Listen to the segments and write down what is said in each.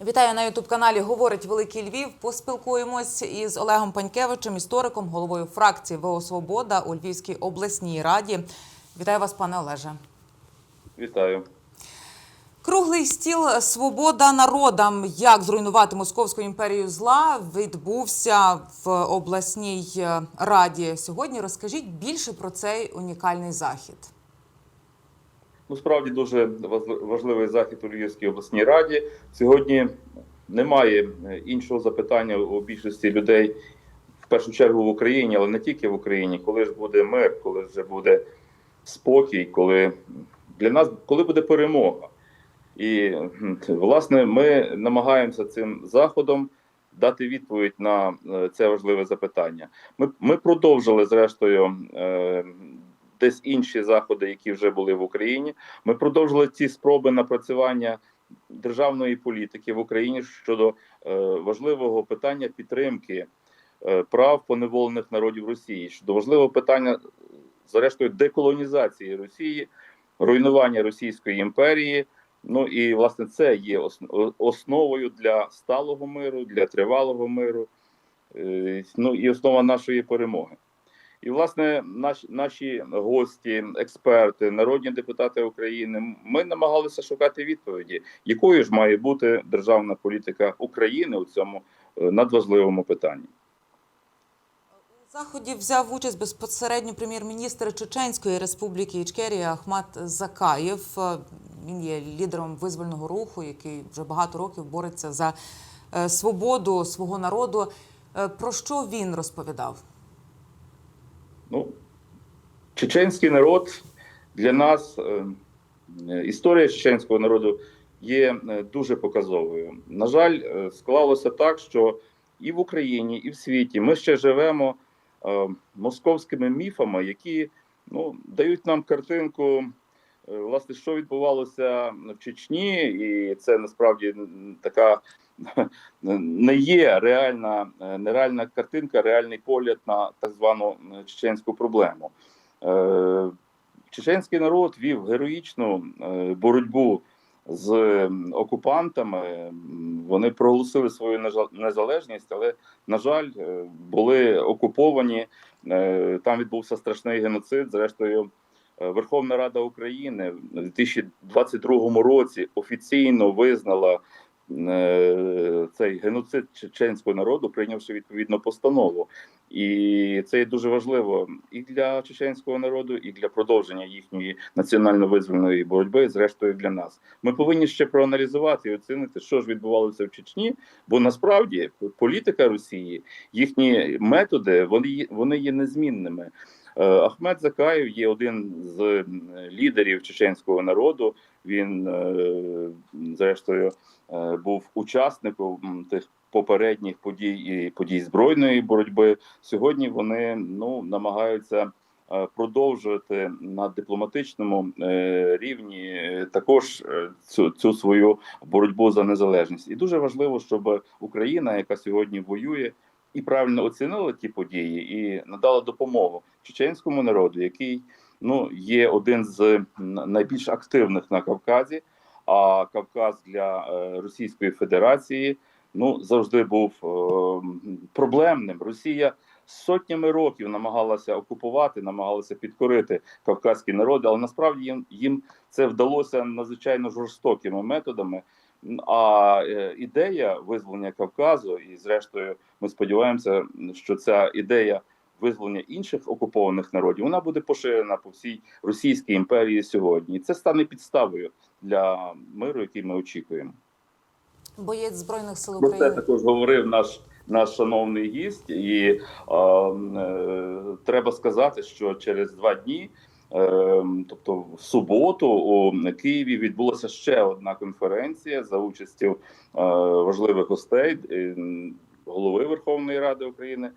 Вітаю на ютуб каналі Говорить Великий Львів. Поспілкуємось із Олегом Панькевичем, істориком, головою фракції ВО Свобода у Львівській обласній раді. Вітаю вас, пане Олеже. Вітаю. Круглий стіл Свобода народам. Як зруйнувати московську імперію зла відбувся в обласній раді сьогодні. Розкажіть більше про цей унікальний захід. Ну, справді дуже важливий захід у Львівській обласній раді. Сьогодні немає е, іншого запитання у більшості людей, в першу чергу в Україні, але не тільки в Україні. Коли ж буде мир, коли вже буде спокій, коли для нас коли буде перемога. І власне ми намагаємося цим заходом дати відповідь на е, це важливе запитання. Ми, ми продовжили зрештою. Десь інші заходи, які вже були в Україні, ми продовжили ці спроби напрацювання державної політики в Україні щодо е, важливого питання підтримки е, прав поневолених народів Росії, щодо важливого питання, зрештою, деколонізації Росії, руйнування Російської імперії. Ну і власне це є ос- основою для сталого миру, для тривалого миру, е, ну і основа нашої перемоги. І, власне, наші, наші гості, експерти, народні депутати України, ми намагалися шукати відповіді, якою ж має бути державна політика України у цьому е, надважливому питанні. Заході взяв участь безпосередньо прем'єр-міністр Чеченської республіки Ічкерія Ахмат Закаєв. Е, Він є лідером визвольного руху, який вже багато років бореться за е, свободу свого народу. Про що він розповідав? Ну, чеченський народ для нас, е, історія чеченського народу є е, дуже показовою. На жаль, е, склалося так, що і в Україні, і в світі ми ще живемо московськими міфами, які ну, дають нам картинку. Власне, що відбувалося в Чечні, і це насправді така не є реальна, е, нереальна картинка, реальний погляд на так звану е, чеченську проблему. Е, Чеченський народ вів героїчну боротьбу з окупантами. Вони проголосили свою незалежність, але, на жаль, були окуповані. Там відбувся страшний геноцид. Зрештою, Верховна Рада України в 2022 році офіційно визнала цей геноцид чеченського народу, прийнявши відповідну постанову. І це є дуже важливо і для чеченського народу, і для продовження їхньої національно-визвольної боротьби, і зрештою для нас. Ми повинні ще проаналізувати і оцінити, що ж відбувалося в Чечні, бо насправді політика Росії, їхні методи, вони вони є незмінними. Е, Ахмед Закаєв є один з лідерів чеченського народу. Він, е, зрештою, е, був учасником тих попередніх подій і подій збройної боротьби. Сьогодні вони ну намагаються е, продовжувати на дипломатичному е, рівні е, також е, цю, цю свою боротьбу за незалежність. І дуже важливо, щоб Україна, яка сьогодні воює, і правильно оцінила ті події і надала допомогу чеченському народу, який ну є один з найбільш активних на Кавказі. А Кавказ для е, Російської Федерації ну завжди був е, проблемним. Росія сотнями років намагалася окупувати, намагалася підкорити кавказькі народи, але насправді їм, їм це вдалося надзвичайно жорстокими методами. А е, ідея визволення Кавказу, і зрештою, ми сподіваємося, що ця ідея визволення інших окупованих народів вона буде поширена по всій Російській імперії сьогодні. І це стане підставою для миру, який ми очікуємо. Боєць збройних сил Про це також говорив наш наш шановний гість, і е, е, треба сказати, що через два дні, е, тобто в суботу, у Києві відбулася ще одна конференція за участю е, важливих гостей е, голови Верховної Ради України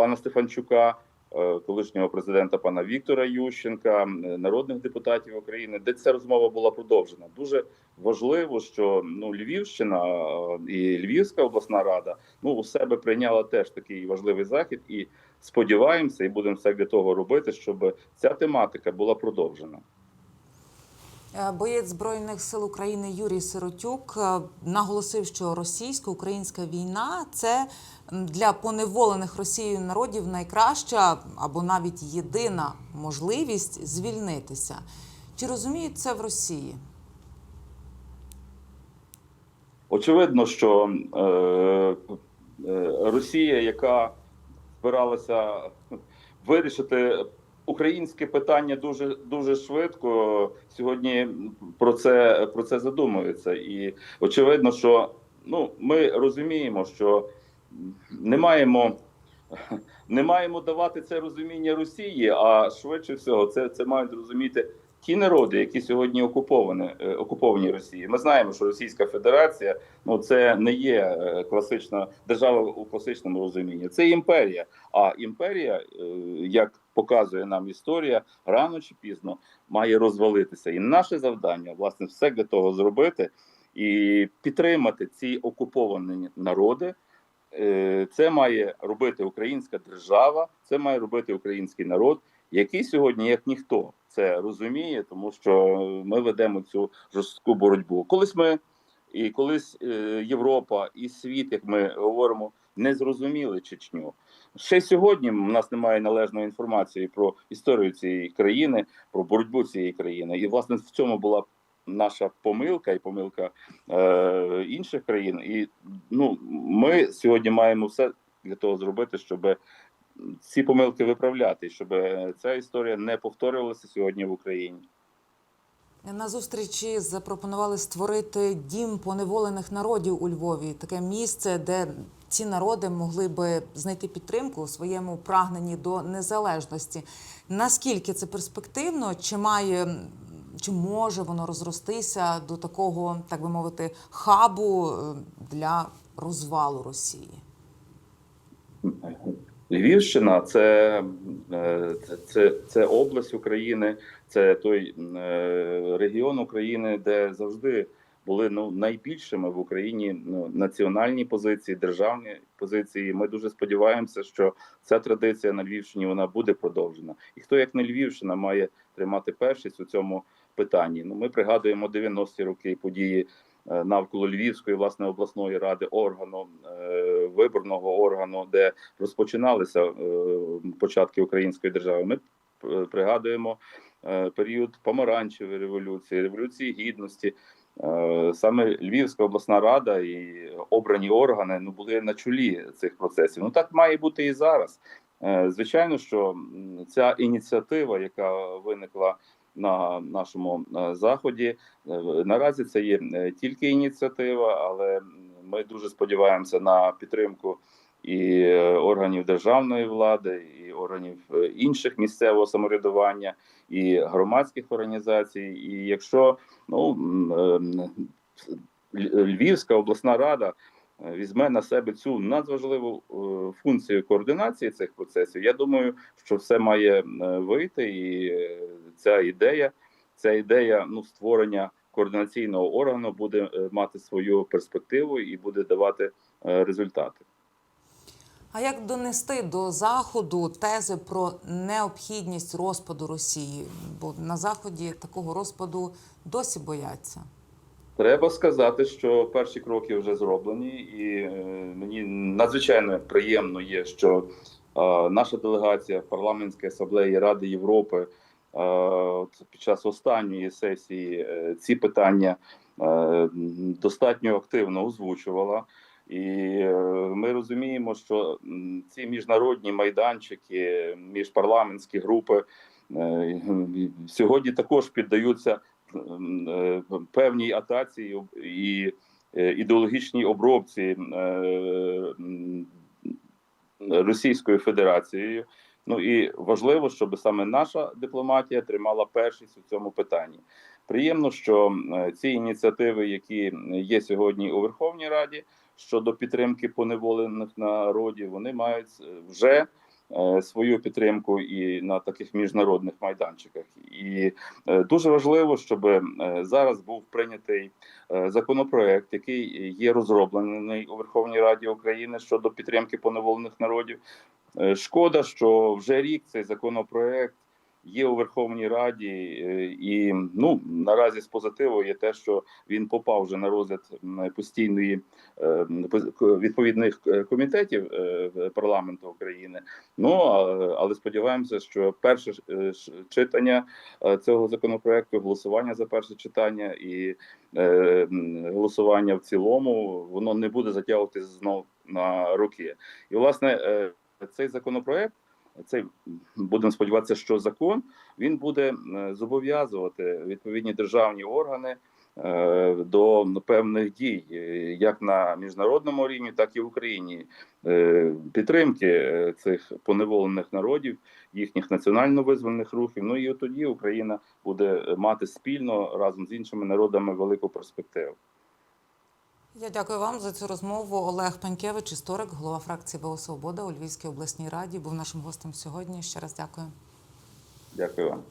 пана Стефанчука. е, Колишнього президента пана Віктора Ющенка, народних депутатів України, де ця розмова була продовжена. Дуже важливо, що ну Львівщина е, і Львівська обласна рада ну у себе прийняла теж такий важливий захід, і сподіваємося, і будемо все для того робити, щоб ця тематика була продовжена. Е, Боєць Збройних сил України Юрій Сиротюк е, наголосив, що російсько-українська війна це для поневолених Росією народів найкраща або навіть єдина можливість звільнитися. Чи розуміють це в Росії? Очевидно, що е, е, Росія, яка збиралася вирішити українське питання дуже дуже швидко, сьогодні про це про це задумується. І очевидно, що ну ми розуміємо, що не маємо. Не маємо давати це розуміння Росії, а швидше всього, це, це мають розуміти ті народи, які сьогодні окуповані е, окуповані Росією. Ми знаємо, що Російська Федерація ну це не є е, класична держава у класичному розумінні. Це імперія. А імперія, е, як показує нам історія, рано чи пізно має розвалитися. І наше завдання, власне, все для того зробити і підтримати ці окуповані народи. Це має робити українська держава, це має робити український народ, який сьогодні, як ніхто, це розуміє, тому що ми ведемо цю жорстку боротьбу. Колись ми і колись е, Європа і світ, як ми говоримо, не зрозуміли Чечню. Ще сьогодні в нас немає належної інформації про історію цієї країни, про боротьбу цієї країни. І власне в цьому була наша помилка і помилка е, інших країн. І ну ми сьогодні маємо все для того зробити, щоб ці помилки виправляти, щоб ця історія не повторювалася сьогодні в Україні. На зустрічі запропонували створити дім поневолених народів у Львові, таке місце, де ці народи могли би знайти підтримку у своєму прагненні до незалежності. Наскільки це перспективно? Чи має чи може воно розростися до такого, так би мовити, хабу е, для розвалу Росії? Львівщина це, е, це, це, область України, це той е, регіон України, де завжди були ну найбільшими в Україні ну, національні позиції, державні позиції. Ми дуже сподіваємося, що ця традиція на Львівщині вона буде продовжена. І хто як не Львівщина має тримати першість у цьому питанні? Ну ми пригадуємо 90-ті роки події навколо Львівської власне обласної ради органу е, виборного органу, де розпочиналися е, початки української держави. Ми е, пригадуємо е, період помаранчевої революції, революції гідності. Е, Саме Львівська обласна рада і обрані органи ну були на чолі цих процесів. Ну так має бути і зараз. Е, Звичайно, що ця ініціатива, яка виникла на нашому е, заході, е, наразі це є е, тільки ініціатива, але ми дуже сподіваємося на підтримку і органів державної влади, і органів інших місцевого самоврядування, і громадських організацій. І якщо ну м, е, Ль- Львівська обласна рада візьме на себе цю надважливу е, функцію координації цих процесів, я думаю, що все має е, вийти, і е, ця ідея, ця ідея ну створення координаційного органу буде е, мати свою перспективу і буде давати е, результати. А як донести до заходу тези про необхідність розпаду Росії? Бо на заході такого розпаду досі бояться. Треба сказати, що перші кроки вже зроблені, і е, мені надзвичайно приємно є, що е, наша делегація в парламентській асамблеї Ради Європи е, під час останньої сесії ці питання достатньо активно озвучувала. І ми розуміємо, що ці міжнародні майданчики, міжпарламентські групи сьогодні також піддаються певній атаці і е, ідеологічній обробці е, Російською Федерацією. Ну і важливо, щоб саме наша дипломатія тримала першість у цьому питанні. Приємно, що е, ці ініціативи, які є сьогодні у Верховній Раді щодо підтримки поневолених народів, вони мають е, вже е, свою підтримку і на таких міжнародних майданчиках. І е, дуже важливо, щоб е, зараз був прийнятий е, законопроект, який є розроблений у Верховній Раді України щодо підтримки поневолених народів. Е, Шкода, що вже рік цей законопроект є у Верховній Раді, е, і ну наразі з позитиву є те, що він попав вже на розгляд постійної е, відповідних е, комітетів парламенту України. Ну але сподіваємося, що перше читання цього законопроекту, голосування за перше читання і голосування в цілому, воно не буде затягуватися знов на роки. І власне цей законопроект. Цей будемо сподіватися, що закон він буде е, зобов'язувати відповідні державні органи е, до певних дій, е, як на міжнародному рівні, так і в Україні. Підтримки цих поневолених народів, їхніх національно-визвольних рухів. Ну і тоді Україна буде мати спільно разом з іншими народами велику перспективу. Я дякую вам за цю розмову. Олег Панькевич, історик, голова фракції БО Свобода у Львівській обласній раді, був нашим гостем сьогодні. Ще раз дякую. Дякую вам.